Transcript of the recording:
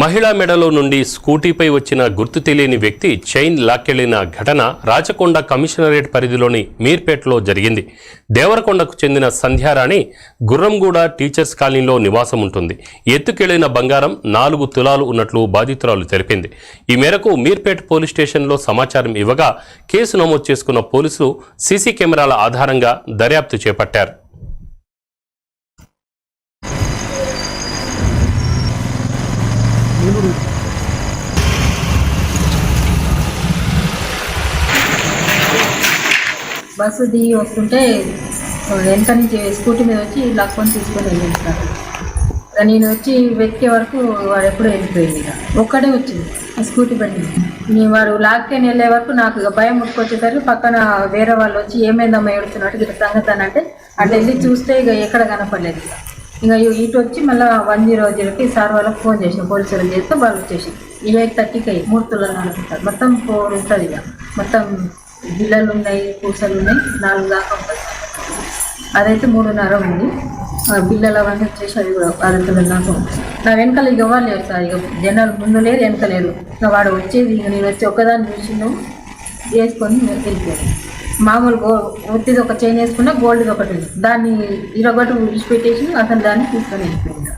మహిళా మెడలో నుండి స్కూటీపై వచ్చిన గుర్తు తెలియని వ్యక్తి చైన్ లాక్కెళ్ళిన ఘటన రాచకొండ కమిషనరేట్ పరిధిలోని మీర్పేటలో జరిగింది. దేవరకొండకు చెందిన సంధ్యారాణి గుర్రంగూడ టీచర్స్ కాలనీలో నివాసం ఉంటుంది ఎత్తుకెళ్ళిన బంగారం నాలుగు తులాలు ఉన్నట్లు బాధితురాలు తెలిపింది. ఈ మేరకు మీర్పేట్ పోలీస్ స్టేషన్లో సమాచారం ఇవ్వగా కేసు నమోదు చేసుకున్న పోలీసులు సీసీ కెమెరాల ఆధారంగా దర్యాప్తు చేపట్టారు. బస్సు దిగి వస్తుంటే వెనక నుంచి స్కూటీ మీద వచ్చి లాక్కొని తీసుకొని వెళ్ళింటారు నేను వచ్చి వెతికే వరకు వాడు ఎప్పుడు వెళ్ళిపోయింది ఇక. ఒక్కడే వచ్చింది ఆ స్కూటీ బండి. నేను వాడు లాక్కొని వెళ్ళే వరకు నాకు ఇక భయం ముట్టుకొచ్చేసరికి పక్కన వేరే వాళ్ళు వచ్చి ఏమైందమ్మా ఏడుతున్నట్టు ఇక సంగతి అని అంటే అటు వెళ్ళి చూస్తే ఇక ఎక్కడ కనపడలేదు. ఇక ఇంకా ఇటు వచ్చి మళ్ళీ వన్ జీరో జీరోకి సార్ వాళ్ళకి ఫోన్ చేసిన పోలీసులకు చేస్తే వాళ్ళు వచ్చేసి ఈ ఎయిట్ థర్టీకి అయ్యి మూడు అనుకుంటారు మొత్తం ఫోర్ ఉంటుంది ఇక. మొత్తం బిల్లలు ఉన్నాయి పూసలు ఉన్నాయి నాలుగు దాకా ఉంటాయి. అదైతే మూడున్నర ఉంది. బిల్లలు అవన్నీ వచ్చేసి అవి కూడా పది దాకా నా వెనకాల ఇక ఎవరు లేరు సార్ ఇక జనాలు ముందు లేరు వెనక లేరు. ఇక వాడు వచ్చేది ఇక నేను వచ్చి ఒక్కదాన్ని చూసినాం వేసుకొని వెళ్ళిపోయాను మామూలు గో ఒత్తిది ఒక చైన్ వేసుకున్నా గోల్డ్ది ఒకటి ఉంది. దాన్ని ఇరొకటి విడిచిపెట్టేసి అతను దాన్ని తీసుకొని వెళ్ళిపోయింది